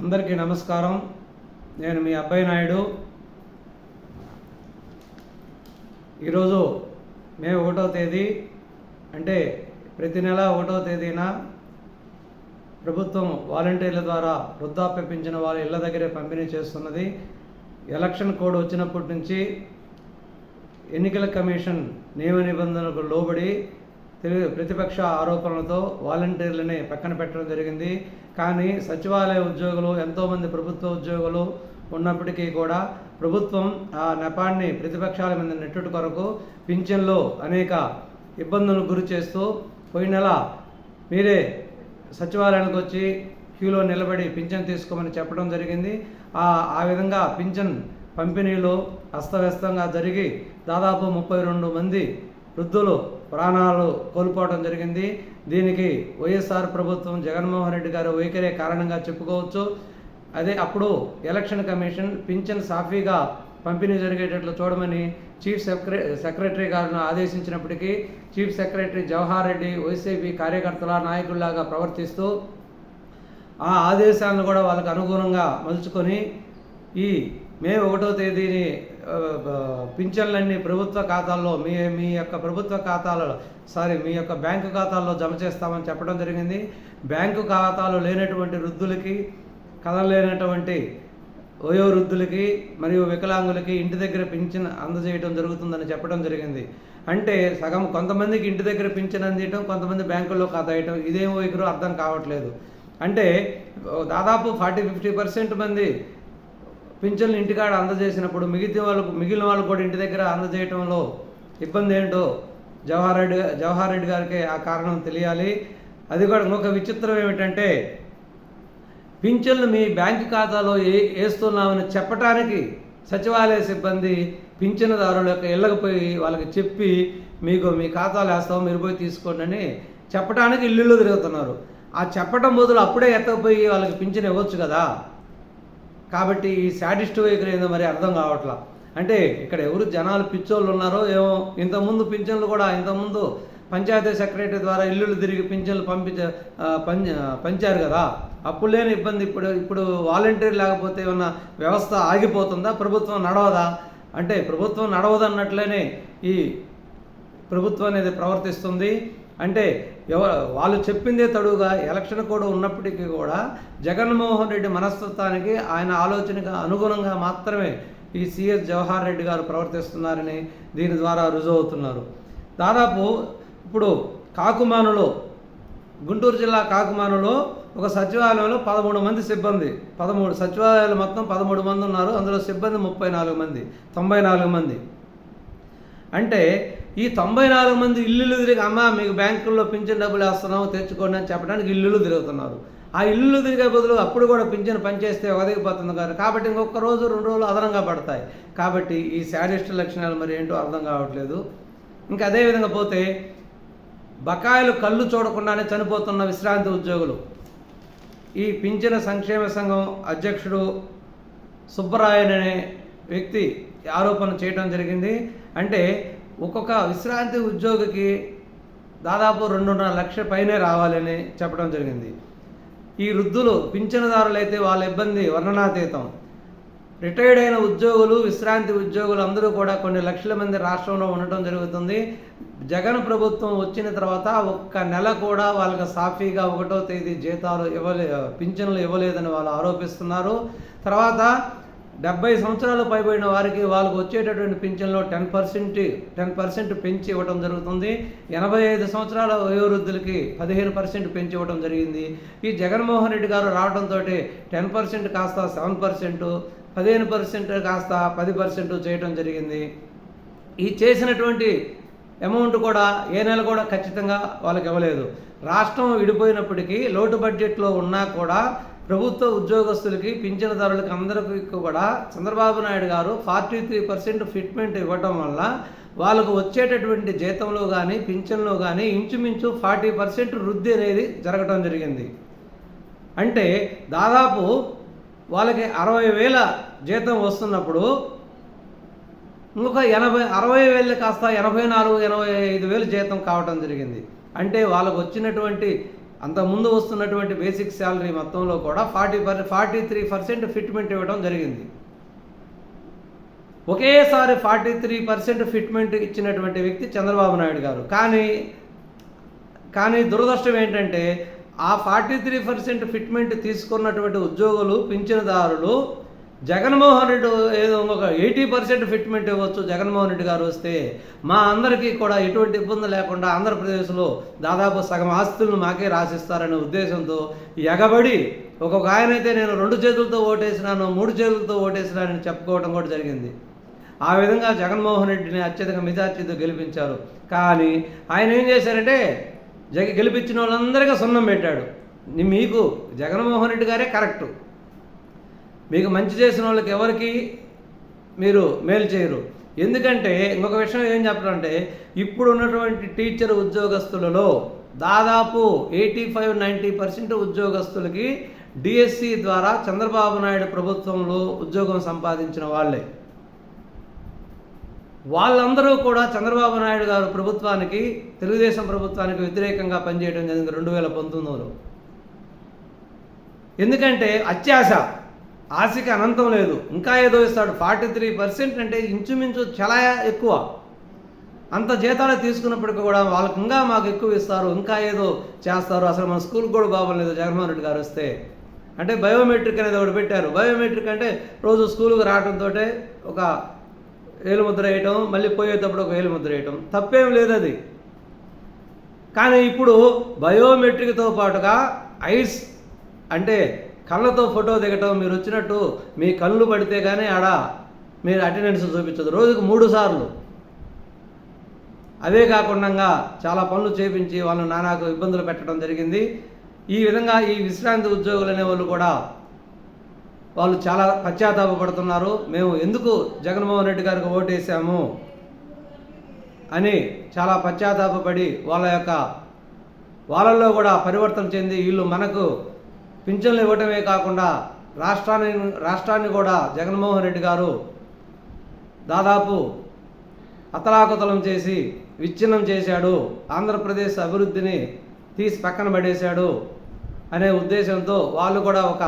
అందరికీ నమస్కారం. నేను మీ అబ్బాయి నాయుడు. ఈరోజు మే ఒకటో తేదీ అంటే ప్రతి నెల ఒకటో తేదీన ప్రభుత్వం వాలంటీర్ల ద్వారా వృద్ధాప్య పెంచిన వారి ఇళ్ళ దగ్గరే పంపిణీ చేస్తున్నది. ఎలక్షన్ కోడ్ వచ్చినప్పటి నుంచి ఎన్నికల కమిషన్ నియమ నిబంధనలకు లోబడి ప్రతిపక్ష ఆరోపణలతో వాలంటీర్లని పక్కన పెట్టడం జరిగింది. కానీ సచివాలయ ఉద్యోగులు ఎంతోమంది ప్రభుత్వ ఉద్యోగులు ఉన్నప్పటికీ కూడా ప్రభుత్వం ఆ నెపాన్ని ప్రతిపక్షాల మీద నెట్టుట కొరకు పింఛన్లో అనేక ఇబ్బందులకు గురి చేస్తూ పోయిన నెల మీరే సచివాలయానికి వచ్చి క్యూలో నిలబడి పింఛన్ తీసుకోమని చెప్పడం జరిగింది. ఆ ఆ విధంగా పింఛన్ పంపిణీలో అస్తవ్యస్తంగా జరిగి దాదాపు ముప్పై రెండు మంది వృద్ధులు ప్రాణాలు కోల్పోవడం జరిగింది. దీనికి వైఎస్ఆర్ ప్రభుత్వం జగన్మోహన్ రెడ్డి గారు వైఖరే కారణంగా చెప్పుకోవచ్చు. అదే అప్పుడు ఎలక్షన్ కమిషన్ పింఛన్ సాఫీగా పంపిణీ జరిగేటట్లు చూడమని చీఫ్ సెక్రటరీ సెక్రటరీ గారిని ఆదేశించినప్పటికీ chief secretary Jawahar Reddy YCP కార్యకర్తల నాయకుల్లాగా ప్రవర్తిస్తూ ఆ ఆదేశాలను కూడా వాళ్ళకు అనుగుణంగా మలుచుకొని ఈ మే ఒకటో తేదీని పింఛన్లన్నీ ప్రభుత్వ ఖాతాల్లో మీ మీ యొక్క ప్రభుత్వ ఖాతాలలో సారీ మీ యొక్క బ్యాంకు ఖాతాల్లో జమ చేస్తామని చెప్పడం జరిగింది. బ్యాంకు ఖాతాలు లేనటువంటి వృద్ధులకి కదలలేనటువంటి వయోవృద్ధులకి మరియు వికలాంగులకి ఇంటి దగ్గర పింఛన్ అందజేయడం జరుగుతుందని చెప్పడం జరిగింది. అంటే సగం కొంతమందికి ఇంటి దగ్గర పింఛన్ అందియటం కొంతమంది బ్యాంకుల్లో ఖాతా వేయటం ఇదేం వైఖరు అర్థం కావట్లేదు. అంటే దాదాపు ఫార్టీ ఫిఫ్టీ పర్సెంట్ మంది పింఛన్లు ఇంటికాడ అందజేసినప్పుడు మిగతా వాళ్ళకు మిగిలిన వాళ్ళు కూడా ఇంటి దగ్గర అందజేయటంలో ఇబ్బంది ఏంటో జవహర్ రెడ్డి జవహర్ రెడ్డి గారికి ఆ కారణం తెలియాలి. అది కూడా ఇంకొక విచిత్రం ఏమిటంటే పింఛన్లు మీ బ్యాంక్ ఖాతాలో ఏ వేస్తున్నామని చెప్పటానికి సచివాలయ సిబ్బంది పింఛనుదారుల యొక్క ఇళ్ళకి పోయి వాళ్ళకి చెప్పి మీకు మీ ఖాతాలు వేస్తాం మీరు పోయి తీసుకోండి అని చెప్పడానికి ఇల్లు తిరుగుతున్నారు. ఆ చెప్పడం బదులు అప్పుడే ఎత్తకపోయి వాళ్ళకి పింఛన్ ఇవ్వచ్చు కదా? కాబట్టి ఈ శాడిస్ట్ వైఖరి ఏందో మరి అర్థం కావట్లా. అంటే ఇక్కడ ఎవరు జనాలు పిచ్చోళ్ళు ఉన్నారో ఏమో ఇంతకుముందు పింఛన్లు కూడా ఇంతకుముందు పంచాయతీ సెక్రటరీ ద్వారా ఇల్లులు తిరిగి పింఛన్లు పంపించ పం పంచారు కదా. అప్పుడు లేని ఇబ్బంది ఇప్పుడు ఇప్పుడు వాలంటీర్ లేకపోతే ఏమన్నా వ్యవస్థ ఆగిపోతుందా? ప్రభుత్వం నడవదా? అంటే ప్రభుత్వం నడవదన్నట్లనే ఈ ప్రభుత్వం అనేది ప్రవర్తిస్తుంది. అంటే ఎవరు వాళ్ళు చెప్పిందే తడుగా ఎలక్షన్ కూడా ఉన్నప్పటికీ కూడా జగన్మోహన్ రెడ్డి మనస్తత్వానికి ఆయన ఆలోచనకు అనుగుణంగా మాత్రమే ఈ సిఎస్ జవహర్ రెడ్డి గారు ప్రవర్తిస్తున్నారని దీని ద్వారా రుజువు అవుతున్నారు దాదాపు ఇప్పుడు కాకుమానులో గుంటూరు జిల్లా కాకుమానులో ఒక సచివాలయంలో పదమూడు మంది సిబ్బంది పదమూడు సచివాలయాలు మొత్తం పదమూడు మంది ఉన్నారు అందులో సిబ్బంది ముప్పై నాలుగు మంది తొంభై నాలుగు మంది. అంటే ఈ తొంభై నాలుగు మంది ఇల్లులు తిరిగి అమ్మ మీకు బ్యాంకుల్లో పింఛన్ డబ్బులు వేస్తున్నాము తెచ్చుకోండి అని చెప్పడానికి ఇల్లులు తిరుగుతున్నారు. ఆ ఇల్లులు తిరిగే బదులు అప్పుడు కూడా పింఛన్ పనిచేస్తే ఒదిగిపోతుంది కాదు. కాబట్టి ఇంకొక రోజు రెండు రోజులు అదనంగా పడతాయి. కాబట్టి ఈ శాడిస్ట్ లక్షణాలు మరి ఏంటో అర్థం కావట్లేదు. ఇంకా అదేవిధంగా పోతే బకాయిలు కళ్ళు చూడకుండానే చనిపోతున్న విశ్రాంతి ఉద్యోగులు. ఈ పింఛన సంక్షేమ సంఘం అధ్యక్షుడు సుబ్బరాయన్ అనే వ్యక్తి ఆరోపణ చేయడం జరిగింది. అంటే ఒక్కొక్క విశ్రాంతి ఉద్యోగికి దాదాపు రెండున్నర లక్షల పైనే రావాలని చెప్పడం జరిగింది. ఈ వృద్ధులు పింఛనదారులు అయితే వాళ్ళ ఇబ్బంది వర్ణనాతీతం. రిటైర్డ్ అయిన ఉద్యోగులు విశ్రాంతి ఉద్యోగులు అందరూ కూడా కొన్ని లక్షల మంది రాష్ట్రంలో ఉండటం జరుగుతుంది. జగన్ ప్రభుత్వం వచ్చిన తర్వాత ఒక్క నెల కూడా వాళ్ళకి సాఫీగా ఒకటో తేదీ జీతాలు ఇవ్వలే పింఛన్లు ఇవ్వలేదని వాళ్ళు ఆరోపిస్తున్నారు. తర్వాత డెబ్బై సంవత్సరాలు పైబడిన వారికి వాళ్ళకు వచ్చేటటువంటి పింఛన్లో టెన్ పర్సెంట్ టెన్ పర్సెంట్ పెంచి ఇవ్వడం జరుగుతుంది. ఎనభై ఐదు సంవత్సరాల వయోవృద్ధులకి పదిహేను పర్సెంట్ పెంచి ఇవ్వడం జరిగింది. ఈ జగన్మోహన్ రెడ్డి గారు రావడంతో టెన్ పర్సెంట్ కాస్త సెవెన్ పర్సెంట్ పదిహేను పర్సెంట్ కాస్త పది పర్సెంట్ చేయడం జరిగింది. ఈ చేసినటువంటి అమౌంట్ కూడా ఏ నెల కూడా ఖచ్చితంగా వాళ్ళకి ఇవ్వలేదు. రాష్ట్రం విడిపోయినప్పటికీ లోటు బడ్జెట్లో ఉన్నా కూడా ప్రభుత్వ ఉద్యోగస్తులకి పింఛనదారులకి అందరికీ కూడా చంద్రబాబు నాయుడు గారు ఫార్టీ త్రీ పర్సెంట్ ఫిట్మెంట్ ఇవ్వటం వల్ల వాళ్ళకు వచ్చేటటువంటి జీతంలో కానీ పింఛన్లో కానీ ఇంచుమించు ఫార్టీ పర్సెంట్ వృద్ధి అనేది జరగటం జరిగింది. అంటే దాదాపు వాళ్ళకి అరవై వేల జీతం వస్తున్నప్పుడు ఇంకొక ఎనభై అరవై వేలు కాస్త ఎనభై నాలుగు ఎనభై ఐదు వేలు జీతం కావటం జరిగింది. అంటే వాళ్ళకు వచ్చినటువంటి అంతకుముందు వస్తున్నటువంటి బేసిక్ శాలరీ మొత్తంలో కూడా forty per forty three percent fitment ఇవ్వడం జరిగింది. ఒకేసారి ఫార్టీ త్రీ పర్సెంట్ ఫిట్మెంట్ ఇచ్చినటువంటి వ్యక్తి చంద్రబాబు నాయుడు గారు. కానీ కానీ దురదృష్టం ఏంటంటే ఆ ఫార్టీ త్రీ పర్సెంట్ ఫిట్మెంట్ తీసుకున్నటువంటి ఉద్యోగులు పింఛనుదారులు జగన్మోహన్ రెడ్డి ఏదో ఒక ఎయిటీ పర్సెంట్ ఫిట్మెంట్ ఇవ్వచ్చు జగన్మోహన్ రెడ్డి గారు వస్తే మా అందరికీ కూడా ఎటువంటి ఇబ్బంది లేకుండా ఆంధ్రప్రదేశ్లో దాదాపు సగం ఆస్తులను మాకే రాసిస్తారనే ఉద్దేశంతో ఎగబడి ఒక్కొక్క ఆయన అయితే నేను రెండు చేతులతో ఓటేసినాను మూడు చేతులతో ఓటేసినానని చెప్పుకోవడం కూడా జరిగింది. ఆ విధంగా జగన్మోహన్ రెడ్డిని అత్యధిక మెజార్టీతో గెలిపించారు. కానీ ఆయన ఏం చేశారంటే జగ గెలిపించిన వాళ్ళందరికీ సున్నం పెట్టాడు. మీకు జగన్మోహన్ రెడ్డి గారే కరెక్టు. మీకు మంచి చేసిన వాళ్ళకి ఎవరికి మీరు మేలు చేయరు. ఎందుకంటే ఇంకొక విషయం ఏం చెప్పాలంటే ఇప్పుడు ఉన్నటువంటి టీచర్ ఉద్యోగస్తులలో దాదాపు ఎయిటీ ఫైవ్ నైంటీ పర్సెంట్ ఉద్యోగస్తులకి డిఎస్సి ద్వారా చంద్రబాబు నాయుడు ప్రభుత్వంలో ఉద్యోగం సంపాదించిన వాళ్ళే. వాళ్ళందరూ కూడా చంద్రబాబు నాయుడు గారు ప్రభుత్వానికి తెలుగుదేశం ప్రభుత్వానికి వ్యతిరేకంగా పనిచేయడం జరిగింది రెండు వేల పంతొమ్మిదిలో. ఎందుకంటే అత్యాశ. ఆశకి అనంతం లేదు. ఇంకా ఏదో ఇస్తాడు. ఫార్టీ త్రీ పర్సెంట్ అంటే ఇంచుమించు చాలా ఎక్కువ. అంత జీతాలు తీసుకున్నప్పటికీ కూడా వాళ్ళకి ఇంకా మాకు ఎక్కువ ఇస్తారు. ఇంకా ఏదో చేస్తారు. అసలు మన స్కూల్కి కూడా బాగోలేదు జగన్మోహన్ రెడ్డి గారు వస్తే. అంటే బయోమెట్రిక్ అనేది ఒకటి పెట్టారు. బయోమెట్రిక్ అంటే రోజు స్కూల్కి రావడంతో ఒక వేలు ముద్ర వేయటం మళ్ళీ పోయేటప్పుడు ఒక వేలు ముద్ర వేయటం. తప్పేం లేదు అది. కానీ ఇప్పుడు బయోమెట్రిక్తో పాటుగా ఐస్ అంటే కళ్ళతో ఫోటో దిగటం మీరు వచ్చినట్టు మీ కళ్ళు పడితే కానీ ఆడ మీరు అటెండెన్స్ చూపించదు. రోజుకు మూడు సార్లు. అవే కాకుండా చాలా పనులు చేపించి వాళ్ళు నానాకు ఇబ్బందులు పెట్టడం జరిగింది. ఈ విధంగా ఈ విశ్రాంతి ఉద్యోగులు అనే వాళ్ళు కూడా వాళ్ళు చాలా పశ్చాత్తాపడుతున్నారు మేము ఎందుకు జగన్మోహన్ రెడ్డి గారికి ఓటేసాము అని చాలా పశ్చాత్తాపపడి వాళ్ళ యొక్క వాళ్ళల్లో కూడా పరివర్తన చెంది వీళ్ళు మనకు పింఛన్లు ఇవ్వటమే కాకుండా రాష్ట్రాన్ని రాష్ట్రాన్ని కూడా జగన్మోహన్ రెడ్డి గారు దాదాపు అతలాకుతలం చేసి విచ్ఛిన్నం చేశాడు. ఆంధ్రప్రదేశ్ అభివృద్ధిని తీసి పక్కన పడేశాడు అనే ఉద్దేశంతో వాళ్ళు కూడా ఒక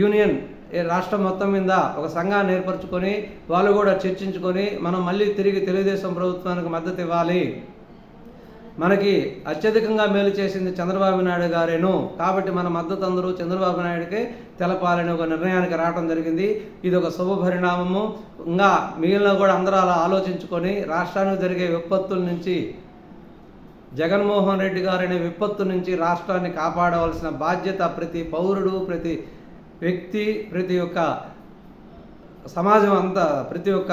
యూనియన్ ఏ రాష్ట్రం మొత్తం మీద ఒక సంఘాన్ని ఏర్పరచుకొని వాళ్ళు కూడా చర్చించుకొని మనం మళ్ళీ తిరిగి తెలుగుదేశం ప్రభుత్వానికి మద్దతు ఇవ్వాలి. మనకి అత్యధికంగా మేలు చేసింది చంద్రబాబు నాయుడు గారేను. కాబట్టి మన మద్దతు అందరూ చంద్రబాబు నాయుడికి తెలపాలని ఒక నిర్ణయానికి రావడం జరిగింది. ఇది ఒక శుభ పరిణామము. ఇంకా మిగిలిన కూడా అందరూ అలా ఆలోచించుకొని రాష్ట్రానికి జరిగే విపత్తుల నుంచి జగన్మోహన్ రెడ్డి గారనే విపత్తు నుంచి రాష్ట్రాన్ని కాపాడవలసిన బాధ్యత ప్రతి పౌరుడు ప్రతి వ్యక్తి ప్రతి ఒక్క సమాజం అంతా ప్రతి ఒక్క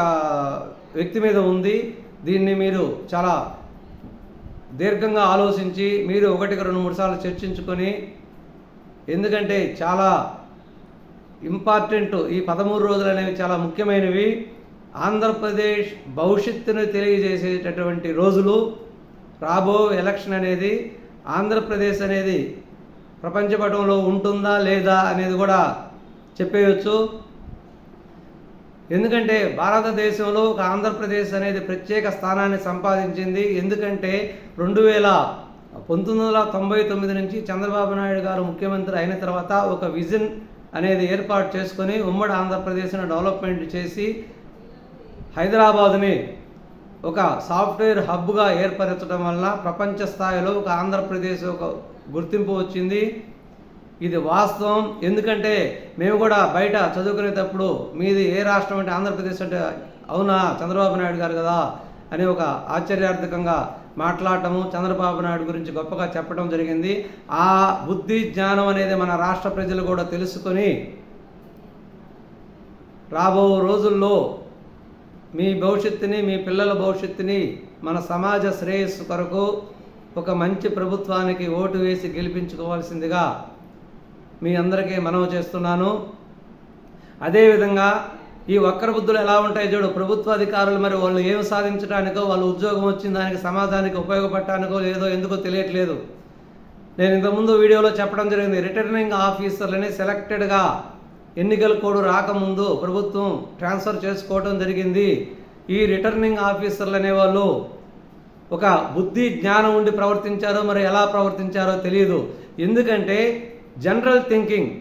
వ్యక్తి మీద ఉంది. దీన్ని మీరు చాలా దీర్ఘంగా ఆలోచించి మీరు ఒకటికి రెండు మూడు సార్లు చర్చించుకొని ఎందుకంటే చాలా ఇంపార్టెంట్ ఈ పదమూడు రోజులు అనేవి చాలా ముఖ్యమైనవి. ఆంధ్రప్రదేశ్ భవిష్యత్తును తెలియజేసేటటువంటి రోజులు రాబో ఎలక్షన్ అనేది ఆంధ్రప్రదేశ్ అనేది ప్రపంచపటంలో ఉంటుందా లేదా అనేది కూడా చెప్పేయచ్చు. ఎందుకంటే భారతదేశంలో ఒక ఆంధ్రప్రదేశ్ అనేది ప్రత్యేక స్థానాన్ని సంపాదించింది. ఎందుకంటే రెండు వేల పంతొమ్మిది వందల తొంభై తొమ్మిది నుంచి చంద్రబాబు నాయుడు గారు ముఖ్యమంత్రి అయిన తర్వాత ఒక విజన్ అనేది ఏర్పాటు చేసుకొని ఉమ్మడి ఆంధ్రప్రదేశ్ను డెవలప్మెంట్ చేసి హైదరాబాదుని ఒక సాఫ్ట్వేర్ హబ్గా ఏర్పరచడం వల్ల ప్రపంచ స్థాయిలో ఒక ఆంధ్రప్రదేశ్ ఒక గుర్తింపు వచ్చింది. ఇది వాస్తవం. ఎందుకంటే మేము కూడా బయట చదువుకునేటప్పుడు మీది ఏ రాష్ట్రం అంటే ఆంధ్రప్రదేశ్ అంటే అవునా? చంద్రబాబు నాయుడు గారు కదా? అని ఒక ఆశ్చర్యార్థకంగా మాట్లాడటము చంద్రబాబు నాయుడు గురించి గొప్పగా చెప్పడం జరిగింది. ఆ బుద్ధి జ్ఞానం అనేది మన రాష్ట్ర ప్రజలు కూడా తెలుసుకొని రాబో రోజుల్లో మీ భవిష్యత్తుని మీ పిల్లల భవిష్యత్తుని మన సమాజ శ్రేయస్సు కొరకు ఒక మంచి ప్రభుత్వానికి ఓటు వేసి గెలిపించుకోవాల్సిందిగా మీ అందరికీ మనవి చేస్తున్నాను. అదేవిధంగా ఈ వక్ర బుద్ధులు ఎలా ఉంటాయి చూడు ప్రభుత్వ అధికారులు మరి వాళ్ళు ఏమి సాధించడానికో వాళ్ళు ఉద్యోగం వచ్చిన దానికి సమాజానికి ఉపయోగపడటానికో లేదో ఎందుకో తెలియట్లేదు. నేను ఇంతకుముందు వీడియోలో చెప్పడం జరిగింది రిటర్నింగ్ ఆఫీసర్లని సెలెక్టెడ్గా ఎన్నికల కోడ్ రాకముందు ప్రభుత్వం ట్రాన్స్ఫర్ చేసుకోవడం జరిగింది. ఈ రిటర్నింగ్ ఆఫీసర్లు అనేవాళ్ళు ఒక బుద్ధి జ్ఞానం ఉండి ప్రవర్తించారో మరి ఎలా ప్రవర్తించారో తెలియదు ఎందుకంటే జనరల్ థింకింగ్.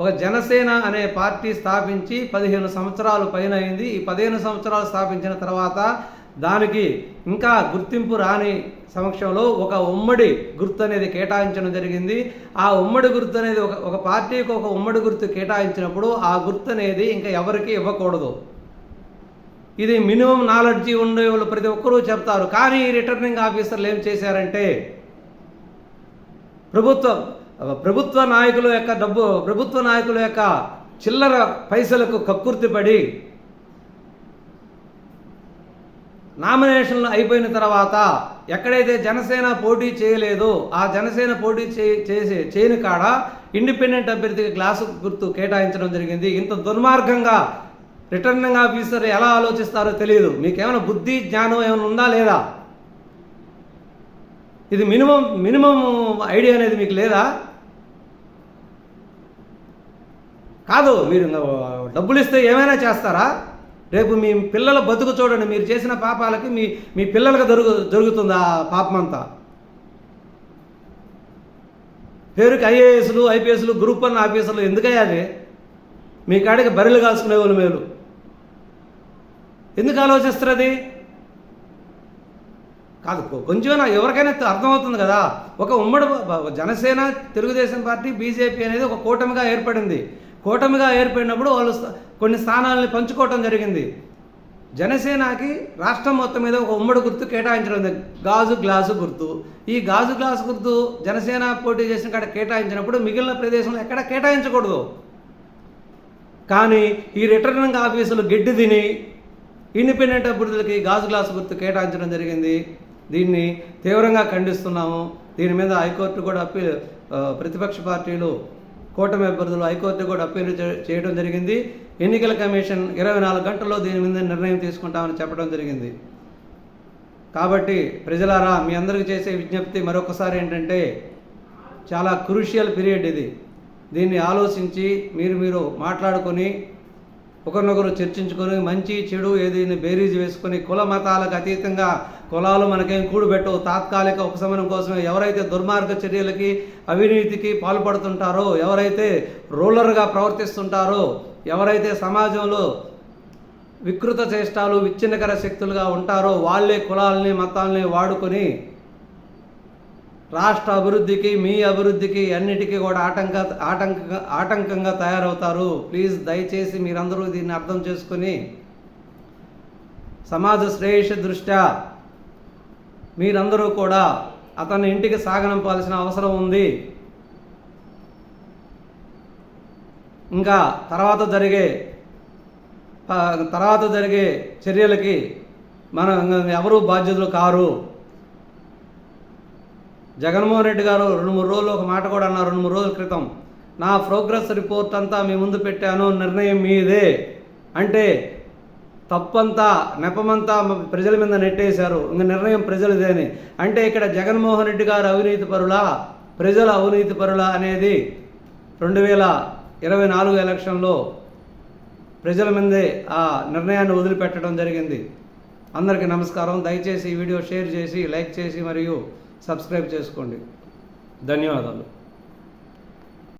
ఒక జనసేన అనే పార్టీ స్థాపించి పదిహేను సంవత్సరాలు పైన అయింది. ఈ పదిహేను సంవత్సరాలు స్థాపించిన తర్వాత దానికి ఇంకా గుర్తింపు రాని సమక్షంలో ఒక ఉమ్మడి గుర్తు అనేది కేటాయించడం జరిగింది. ఆ ఉమ్మడి గుర్తు అనేది ఒక ఒక పార్టీకి ఒక ఉమ్మడి గుర్తు కేటాయించినప్పుడు ఆ గుర్తు అనేది ఇంకా ఎవరికి ఇవ్వకూడదు. ఇది మినిమం నాలెడ్జి ఉండే వాళ్ళు ప్రతి ఒక్కరూ చెప్తారు. కానీ ఈ రిటర్నింగ్ ఆఫీసర్లు ఏం చేశారంటే ప్రభుత్వం ప్రభుత్వ నాయకుల యొక్క డబ్బు ప్రభుత్వ నాయకుల యొక్క చిల్లర పైసలకు కక్కుర్తిపడి నామినేషన్లు అయిపోయిన తర్వాత ఎక్కడైతే జనసేన పోటీ చేయలేదో ఆ జనసేన పోటీ చేసే చేయని కాడ ఇండిపెండెంట్ అభ్యర్థికి గ్లాసు గుర్తు కేటాయించడం జరిగింది. ఇంత దుర్మార్గంగా రిటర్నింగ్ ఆఫీసర్ ఎలా ఆలోచిస్తారో తెలియదు. మీకేమైనా బుద్ధి జ్ఞానం ఏమైనా ఉందా లేదా? ఇది మినిమం మినిమం ఐడియా అనేది మీకు లేదా? కాదు మీరు డబ్బులు ఇస్తే ఏమైనా చేస్తారా? రేపు మీ పిల్లల బతుకు చూడండి మీరు చేసిన పాపాలకి మీ మీ పిల్లలకు జరుగు జరుగుతుంది ఆ పాపమంతా? పేరుకి ఐఏఎస్లు ఐపీఎస్లు గ్రూప్ వన్ ఆఫీసర్లు ఎందుకయ్యా అది మీ కాడికి బర్రెలు కాసుకునే వాళ్ళు మేలు. ఎందుకు ఆలోచిస్తారు అది? కాదు కొంచెం ఎవరికైనా అర్థమవుతుంది కదా. ఒక ఉమ్మడి జనసేన తెలుగుదేశం పార్టీ బీజేపీ అనేది ఒక కూటమిగా ఏర్పడింది. కూటమిగా ఏర్పడినప్పుడు వాళ్ళు కొన్ని స్థానాలని పంచుకోవటం జరిగింది. జనసేనకి రాష్ట్రం మొత్తం మీద ఒక ఉమ్మడి గుర్తు కేటాయించడం గాజు గ్లాసు గుర్తు. ఈ గాజు గ్లాసు గుర్తు జనసేన పోటీ చేసిన కాడ కేటాయించినప్పుడు మిగిలిన ప్రదేశంలో ఎక్కడ కేటాయించకూడదు. కానీ ఈ రిటర్నింగ్ ఆఫీసులు గిడ్డి తిని ఇండిపెండెంట్ అభ్యర్థులకి గాజు గ్లాసు గుర్తు కేటాయించడం జరిగింది. దీన్ని తీవ్రంగా ఖండిస్తున్నాము. దీని మీద హైకోర్టు కూడా అప్పీల్ ప్రతిపక్ష పార్టీలు కూటమి అభ్యర్థులు హైకోర్టు కూడా అప్పీల్ చేయడం జరిగింది. ఎన్నికల కమిషన్ ఇరవై నాలుగు గంటల్లో దీని మీద నిర్ణయం తీసుకుంటామని చెప్పడం జరిగింది. కాబట్టి ప్రజలారా మీ అందరికీ చేసే విజ్ఞప్తి మరొకసారి ఏంటంటే చాలా క్రూషియల్ పీరియడ్ ఇది. దీన్ని ఆలోచించి మీరు మీరు మాట్లాడుకొని ఒకరినొకరు చర్చించుకొని మంచి చెడు ఏదైనా బేరీజ్ వేసుకొని కుల మతాలకు అతీతంగా కులాలు మనకేం కూడుబెట్టవు తాత్కాలిక ఉపశమనం కోసమే ఎవరైతే దుర్మార్గ చర్యలకి అవినీతికి పాల్పడుతుంటారో ఎవరైతే రూలర్గా ప్రవర్తిస్తుంటారో ఎవరైతే సమాజంలో వికృత చేష్టాలు విచ్ఛిన్నకర శక్తులుగా ఉంటారో వాళ్ళే కులాలని మతాలని వాడుకొని రాష్ట్ర అభివృద్ధికి మీ అభివృద్ధికి అన్నిటికీ కూడా ఆటంక ఆటంక ఆటంకంగా తయారవుతారు. ప్లీజ్ దయచేసి మీరందరూ దీన్ని అర్థం చేసుకొని సమాజ శ్రేయస్సు దృష్ట్యా మీరందరూ కూడా అతన్ని ఇంటికి సాగనంపాల్సిన అవసరం ఉంది. ఇంకా తర్వాత జరిగే తర్వాత జరిగే చర్యలకి మనం ఎవరు బాధ్యతలు కారు. జగన్మోహన్ రెడ్డి గారు రెండు మూడు రోజులు ఒక మాట కూడా అన్నారు రెండు మూడు రోజుల క్రితం. నా ప్రోగ్రెస్ రిపోర్ట్ అంతా మీ ముందు పెట్టాను నిర్ణయం మీదే. అంటే తప్పంతా నెపమంతా ప్రజల మీద నెట్టేశారు. ఇంక నిర్ణయం ప్రజలదేని అంటే ఇక్కడ జగన్మోహన్ రెడ్డి గారు అవినీతి పరులా? ప్రజల అవినీతి పరుల అనేది రెండు వేల ఇరవై నాలుగు ఎలక్షన్లో ప్రజల మీదే ఆ నిర్ణయాన్ని వదిలిపెట్టడం జరిగింది. అందరికీ నమస్కారం. దయచేసి ఈ వీడియో షేర్ చేసి లైక్ చేసి మరియు సబ్స్క్రైబ్ చేసుకోండి. ధన్యవాదాలు.